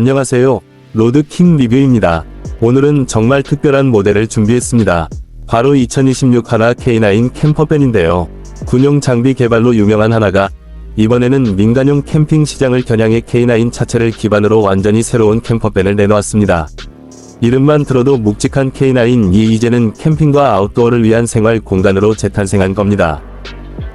안녕하세요. 로드킹 리뷰입니다. 오늘은 정말 특별한 모델을 준비했습니다. 바로 2026 하나 K9 캠퍼밴인데요. 군용 장비 개발로 유명한 하나가 이번에는 민간용 캠핑 시장을 겨냥해 K9 자체를 기반으로 완전히 새로운 캠퍼밴을 내놓았습니다. 이름만 들어도 묵직한 K9이 이제는 캠핑과 아웃도어를 위한 생활 공간으로 재탄생한 겁니다.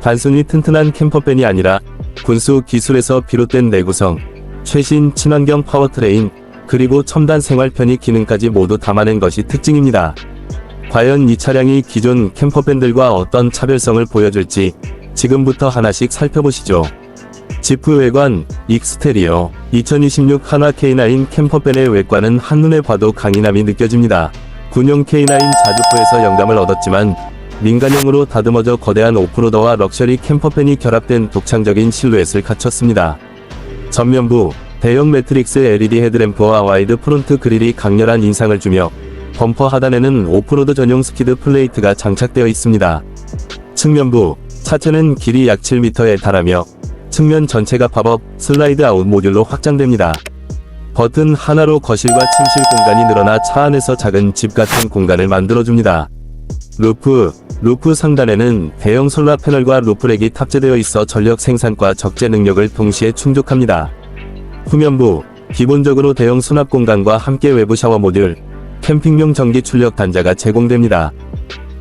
단순히 튼튼한 캠퍼밴이 아니라 군수 기술에서 비롯된 내구성, 최신 친환경 파워트레인, 그리고 첨단 생활 편의 기능까지 모두 담아낸 것이 특징입니다. 과연 이 차량이 기존 캠퍼밴들과 어떤 차별성을 보여줄지 지금부터 하나씩 살펴보시죠. 지프 외관, 익스테리어, 2026 하나 K9 캠퍼밴의 외관은 한눈에 봐도 강인함이 느껴집니다. 군용 K9 자주포에서 영감을 얻었지만 민간용으로 다듬어져 거대한 오프로더와 럭셔리 캠퍼밴이 결합된 독창적인 실루엣을 갖췄습니다. 전면부, 대형 매트릭스 LED 헤드램프와 와이드 프론트 그릴이 강렬한 인상을 주며 범퍼 하단에는 오프로드 전용 스키드 플레이트가 장착되어 있습니다. 측면부, 차체는 길이 약 7m에 달하며 측면 전체가 팝업, 슬라이드 아웃 모듈로 확장됩니다. 버튼 하나로 거실과 침실 공간이 늘어나 차 안에서 작은 집 같은 공간을 만들어줍니다. 루프, 루프 상단에는 대형 솔라 패널과 루프렉이 탑재되어 있어 전력 생산과 적재 능력을 동시에 충족합니다. 후면부, 기본적으로 대형 수납 공간과 함께 외부 샤워 모듈, 캠핑용 전기 출력 단자가 제공됩니다.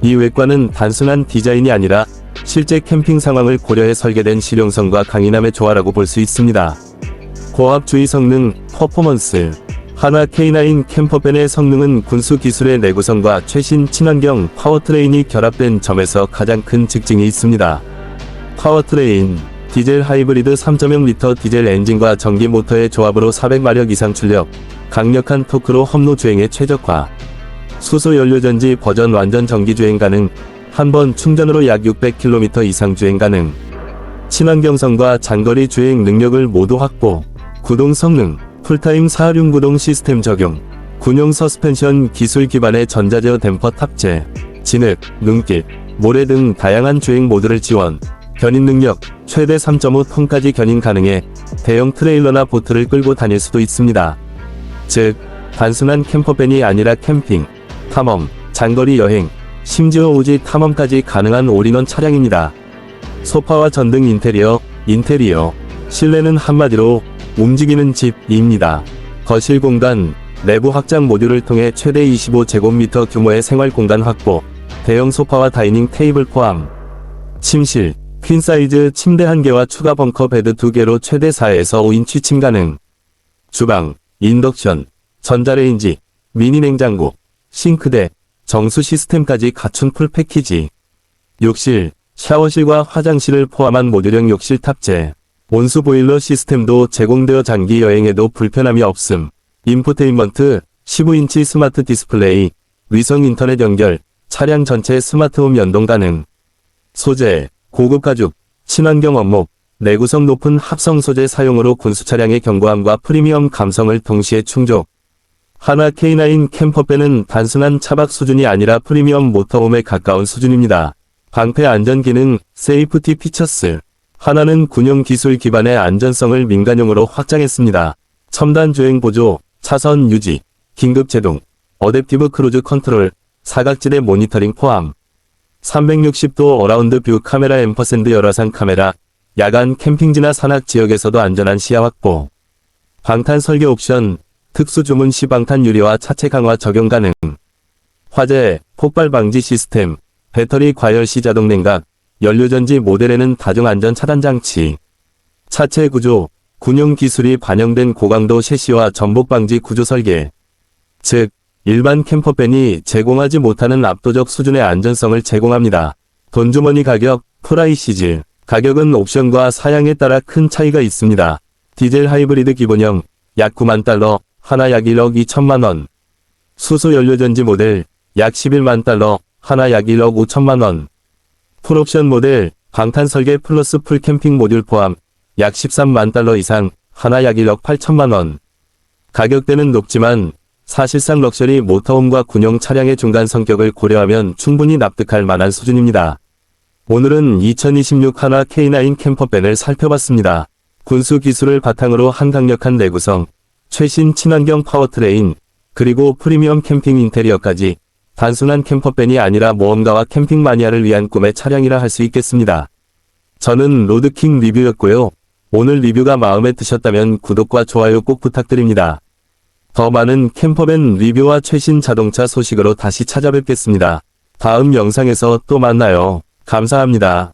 이 외관은 단순한 디자인이 아니라 실제 캠핑 상황을 고려해 설계된 실용성과 강인함의 조화라고 볼 수 있습니다. 고압 주의 성능, 퍼포먼스, 하나 K9 캠퍼밴의 성능은 군수 기술의 내구성과 최신 친환경 파워트레인이 결합된 점에서 가장 큰 특징이 있습니다. 파워트레인, 디젤 하이브리드 3.0L 디젤 엔진과 전기 모터의 조합으로 400마력 이상 출력, 강력한 토크로 험로 주행에 최적화. 수소 연료전지 버전 완전 전기 주행 가능, 한 번 충전으로 약 600km 이상 주행 가능. 친환경성과 장거리 주행 능력을 모두 확보. 구동 성능, 풀타임 사륜 구동 시스템 적용. 군용 서스펜션 기술 기반의 전자제어 댐퍼 탑재. 진흙, 눈길, 모래 등 다양한 주행 모드를 지원. 견인 능력, 최대 3.5톤까지 견인 가능해 대형 트레일러나 보트를 끌고 다닐 수도 있습니다. 즉, 단순한 캠퍼밴이 아니라 캠핑, 탐험, 장거리 여행, 심지어 오지 탐험까지 가능한 올인원 차량입니다. 소파와 전등 인테리어, 인테리어, 실내는 한마디로 움직이는 집입니다. 거실 공간, 내부 확장 모듈을 통해 최대 25제곱미터 규모의 생활 공간 확보, 대형 소파와 다이닝 테이블 포함, 침실, 퀸 사이즈 침대 1개와 추가 벙커 베드 2개로 최대 4에서 5인 취침 가능. 주방, 인덕션, 전자레인지, 미니 냉장고, 싱크대, 정수 시스템까지 갖춘 풀 패키지. 욕실, 샤워실과 화장실을 포함한 모듈형 욕실 탑재. 온수 보일러 시스템도 제공되어 장기 여행에도 불편함이 없음. 인포테인먼트, 15인치 스마트 디스플레이, 위성 인터넷 연결, 차량 전체 스마트홈 연동 가능. 소재, 고급 가죽, 친환경 원목, 내구성 높은 합성 소재 사용으로 군수 차량의 견고함과 프리미엄 감성을 동시에 충족. 하나 K9 캠퍼밴은 단순한 차박 수준이 아니라 프리미엄 모터홈에 가까운 수준입니다. 방패 안전 기능, 세이프티 피처스. 하나는 군용 기술 기반의 안전성을 민간용으로 확장했습니다. 첨단 주행 보조, 차선 유지, 긴급 제동, 어댑티브 크루즈 컨트롤, 사각지대 모니터링 포함. 360도 어라운드 뷰 카메라 앰퍼샌드 열화상 카메라, 야간 캠핑지나 산악 지역에서도 안전한 시야 확보. 방탄 설계 옵션, 특수 주문 시 방탄 유리와 차체 강화 적용 가능. 화재, 폭발 방지 시스템, 배터리 과열 시 자동 냉각, 연료전지 모델에는 다중 안전 차단 장치. 차체 구조, 군용 기술이 반영된 고강도 셰시와 전복 방지 구조 설계. 즉, 일반 캠퍼밴이 제공하지 못하는 압도적 수준의 안전성을 제공합니다. 돈주머니 가격, 프라이시즈. 가격은 옵션과 사양에 따라 큰 차이가 있습니다. 디젤 하이브리드 기본형, 약 9만 달러, 하나 약 1억 2천만 원. 수소 연료전지 모델, 약 11만 달러, 하나 약 1억 5천만 원. 풀옵션 모델, 방탄 설계 플러스 풀 캠핑 모듈 포함, 약 13만 달러 이상, 하나 약 1억 8천만 원. 가격대는 높지만, 사실상 럭셔리 모터홈과 군용 차량의 중간 성격을 고려하면 충분히 납득할 만한 수준입니다. 오늘은 2026 하나 K9 캠퍼밴을 살펴봤습니다. 군수 기술을 바탕으로 한 강력한 내구성, 최신 친환경 파워트레인, 그리고 프리미엄 캠핑 인테리어까지 단순한 캠퍼밴이 아니라 모험가와 캠핑 마니아를 위한 꿈의 차량이라 할 수 있겠습니다. 저는 로드킹 리뷰였고요. 오늘 리뷰가 마음에 드셨다면 구독과 좋아요 꼭 부탁드립니다. 더 많은 캠퍼밴 리뷰와 최신 자동차 소식으로 다시 찾아뵙겠습니다. 다음 영상에서 또 만나요. 감사합니다.